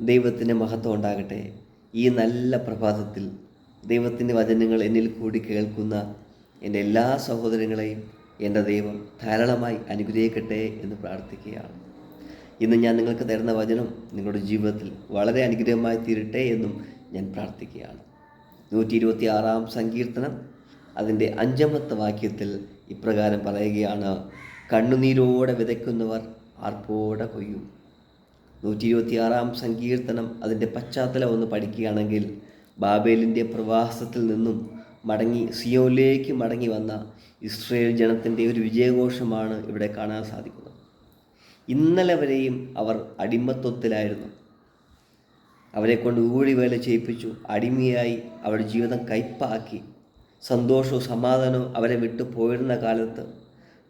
ദൈവത്തിന്റെ മഹത്വം ഉണ്ടാകട്ടെ. ഈ നല്ല പ്രഭാതത്തിൽ ദൈവത്തിന്റെ വചനങ്ങൾ എന്നിൽ കൂടി കേൾക്കുന്ന എന്റെ എല്ലാ സഹോദരങ്ങളെയും എന്റെ ദൈവം ധാരാളമായി അനുഗ്രഹിക്കട്ടെ എന്ന് പ്രാർത്ഥിക്കുകയാണ്. ഇന്ന് ഞാൻ നിങ്ങൾക്ക് തരുന്ന വചനം നിങ്ങളുടെ ജീവിതത്തിൽ വളരെ അനുഗ്രഹമായി തീരട്ടെ എന്നും ഞാൻ പ്രാർത്ഥിക്കുകയാണ്. നൂറ്റി ഇരുപത്തി ആറാം സങ്കീർത്തനം അതിന്റെ അഞ്ചാമത്തെ വാക്യത്തിൽ ഇപ്രകാരം പറയുകയാണ് കണ്ണുനീരോടെ വിതയ്ക്കുന്നവർ ആർപ്പോടെ കൊയ്യും. നൂറ്റി ഇരുപത്തിയാറാം സങ്കീർത്തനം അതിന്റെ പശ്ചാത്തലം ഒന്ന് പഠിക്കുകയാണെങ്കിൽ ബാബേലിന്റെ പ്രവാസത്തിൽ നിന്നും മടങ്ങി സിയോലേക്ക് മടങ്ങി വന്ന ഇസ്രയേൽ ജനത്തിന്റെ ഒരു വിജയഘോഷമാണ് ഇവിടെ കാണാൻ സാധിക്കുന്നത്. ഇന്നലെ വരെയും അവർ അടിമത്വത്തിലായിരുന്നു. അവരെ കൊണ്ട് ഊഴി വേല ചെയ്യിപ്പിച്ചു. അടിമയായി അവരുടെ ജീവിതം കയ്പാക്കി. സന്തോഷവും സമാധാനവും അവരെ വിട്ടു പോയിരുന്ന കാലത്ത്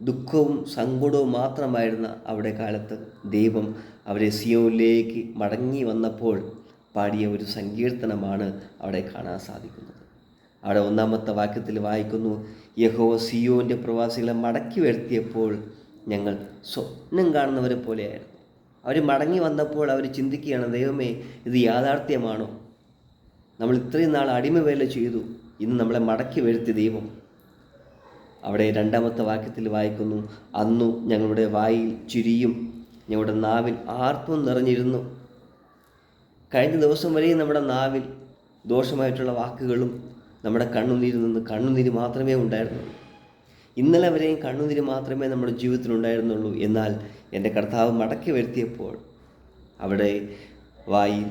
ദുഃഖവും സങ്കടവും മാത്രമായിരുന്ന അവിടെ കാലത്ത് ദൈവം അവരെ സിയോനിലേക്ക് മടങ്ങി വന്നപ്പോൾ പാടിയ ഒരു സങ്കീർത്തനമാണ് അവിടെ കാണാൻ സാധിക്കുന്നത്. അവിടെ ഒന്നാമത്തെ വാക്യത്തിൽ വായിക്കുന്നു യഹോ സിയോന്റെ പ്രവാസികളെ മടക്കി വരുത്തിയപ്പോൾ ഞങ്ങൾ സ്വപ്നം കാണുന്നവരെ പോലെയായിരുന്നു. അവർ മടങ്ങി വന്നപ്പോൾ അവർ ചിന്തിക്കുകയാണ് ദൈവമേ ഇത് യാഥാർത്ഥ്യമാണോ? നമ്മൾ ഇത്രയും നാൾ അടിമവേല ചെയ്തു ഇന്ന് നമ്മളെ മടക്കി വരുത്തി ദൈവം. അവിടെ രണ്ടാമത്തെ വാക്യത്തിൽ വായിക്കുന്നു അന്നു ഞങ്ങളുടെ വായിൽ ചിരിയും ഞങ്ങളുടെ നാവിൽ ആർത്തും നിറഞ്ഞിരുന്നു. കഴിഞ്ഞ ദിവസം വരെയും നമ്മുടെ നാവിൽ ദോഷമായിട്ടുള്ള വാക്കുകളും നമ്മുടെ കണ്ണുനീരിൽ നിന്ന് കണ്ണുനീര് മാത്രമേ ഉണ്ടായിരുന്നുള്ളൂ. ഇന്നലെ വരെയും കണ്ണുനീര് മാത്രമേ നമ്മുടെ ജീവിതത്തിൽ ഉണ്ടായിരുന്നുള്ളൂ. എന്നാൽ എന്റെ കർത്താവ് മടക്കി വരുത്തിയപ്പോൾ അവിടെ വായിൽ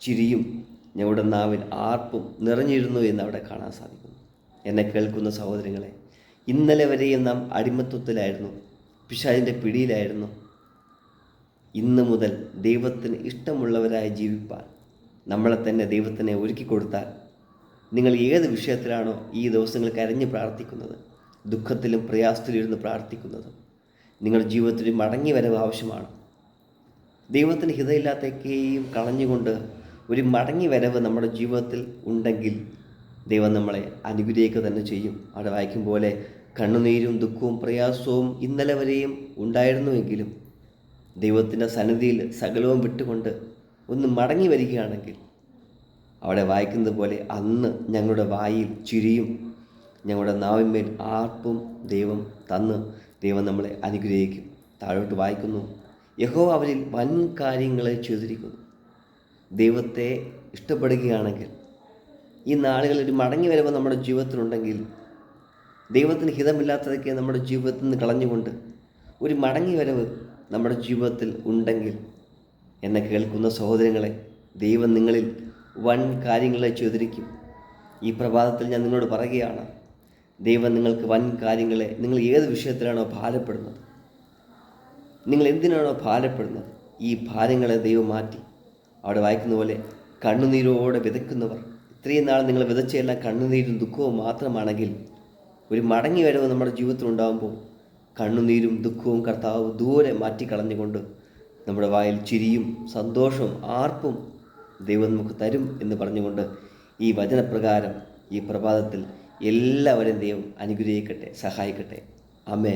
ചിരിയും ഞങ്ങളുടെ നാവിൽ ആർപ്പും നിറഞ്ഞിരുന്നു എന്ന് അവിടെ കാണാൻ സാധിക്കുന്നു. എന്നെ കേൾക്കുന്ന സഹോദരങ്ങളെ ഇന്നലെ വരെയും നാം അടിമത്വത്തിലായിരുന്നു പിശാചിന്റെ പിടിയിലായിരുന്നു. ഇന്ന് മുതൽ ദൈവത്തിന് ഇഷ്ടമുള്ളവരായി ജീവിപ്പാൻ. നമ്മളെ തന്നെ ദൈവത്തിനെ ഒരുക്കി കൊടുത്താൽ നിങ്ങൾ ഏത് വിഷയത്തിലാണോ ഈ ദിവസങ്ങൾ കരഞ്ഞ് പ്രാർത്ഥിക്കുന്നത് ദുഃഖത്തിലും പ്രയാസത്തിലും ഇരുന്ന് പ്രാർത്ഥിക്കുന്നത് നിങ്ങളുടെ ജീവിതത്തിൽ മടങ്ങി വരവ് ആവശ്യമാണ്. ദൈവത്തിന് ഹിതമില്ലാത്തൊക്കെയും കളഞ്ഞുകൊണ്ട് ഒരു മടങ്ങി വരവ് നമ്മുടെ ജീവിതത്തിൽ ഉണ്ടെങ്കിൽ ദൈവം നമ്മളെ അനുഗ്രഹിക്കുക തന്നെ ചെയ്യും. അവിടെ വായിക്കും പോലെ കണ്ണുനീരും ദുഃഖവും പ്രയാസവും ഇന്നലെ വരെയും ഉണ്ടായിരുന്നുവെങ്കിലും ദൈവത്തിന്റെ സന്നിധിയിൽ സകലവും വിട്ടുകൊണ്ട് ഒന്ന് മടങ്ങി വരികയാണെങ്കിൽ അവിടെ വായിക്കുന്നത് പോലെ അന്ന് ഞങ്ങളുടെ വായിൽ ചിരിയും ഞങ്ങളുടെ നാവിന്മേൽ ആർപ്പും ദൈവം തന്ന് ദൈവം നമ്മളെ അനുഗ്രഹിക്കും. താഴോട്ട് വായിക്കുന്നു. യഹോ അവരിൽ വൻ കാര്യങ്ങളെ ചെയ്തിരിക്കുന്നു. ദൈവത്തെ ഇഷ്ടപ്പെടുകയാണെങ്കിൽ ഈ നാളുകളിൽ മടങ്ങി വരവ് നമ്മുടെ ജീവിതത്തിലുണ്ടെങ്കിൽ ദൈവത്തിന് ഹിതമില്ലാത്തതൊക്കെ നമ്മുടെ ജീവിതത്തിൽ നിന്ന് കളഞ്ഞുകൊണ്ട് ഒരു മടങ്ങി വരവ് നമ്മുടെ ജീവിതത്തിൽ ഉണ്ടെങ്കിൽ എന്നെ കേൾക്കുന്ന സഹോദരങ്ങളെ ദൈവം നിങ്ങളിൽ വൻ കാര്യങ്ങളെ ചെയ്തിരിക്കും. ഈ പ്രഭാതത്തിൽ ഞാൻ നിങ്ങളോട് പറയുകയാണ് ദൈവം നിങ്ങൾക്ക് വൻ കാര്യങ്ങളെ നിങ്ങൾ ഏത് വിഷയത്തിലാണോ ഭാരപ്പെടുന്നത് നിങ്ങൾ എന്തിനാണോ ഭാരപ്പെടുന്നത് ഈ ഭാരങ്ങളെ ദൈവം മാറ്റി. അവിടെ വായിക്കുന്ന പോലെ കണ്ണുനീരോടെ വിതയ്ക്കുന്നവർ ഇത്രയും നാൾ നിങ്ങൾ വിതച്ചെല്ലാം കണ്ണുനീരും ദുഃഖവും മാത്രമാണെങ്കിൽ ഒരു മടങ്ങി വരവ് നമ്മുടെ ജീവിതത്തിൽ ഉണ്ടാകുമ്പോൾ കണ്ണുനീരും ദുഃഖവും കർത്താവ് ദൂരെ മാറ്റിക്കളഞ്ഞുകൊണ്ട് നമ്മുടെ വായിൽ ചിരിയും സന്തോഷവും ആർപ്പും ദൈവം നമുക്ക് തരും എന്ന് പറഞ്ഞുകൊണ്ട് ഈ വചനപ്രകാരം ഈ പ്രഭാതത്തിൽ എല്ലാവരെയും ദൈവം അനുഗ്രഹിക്കട്ടെ സഹായിക്കട്ടെ. അമേ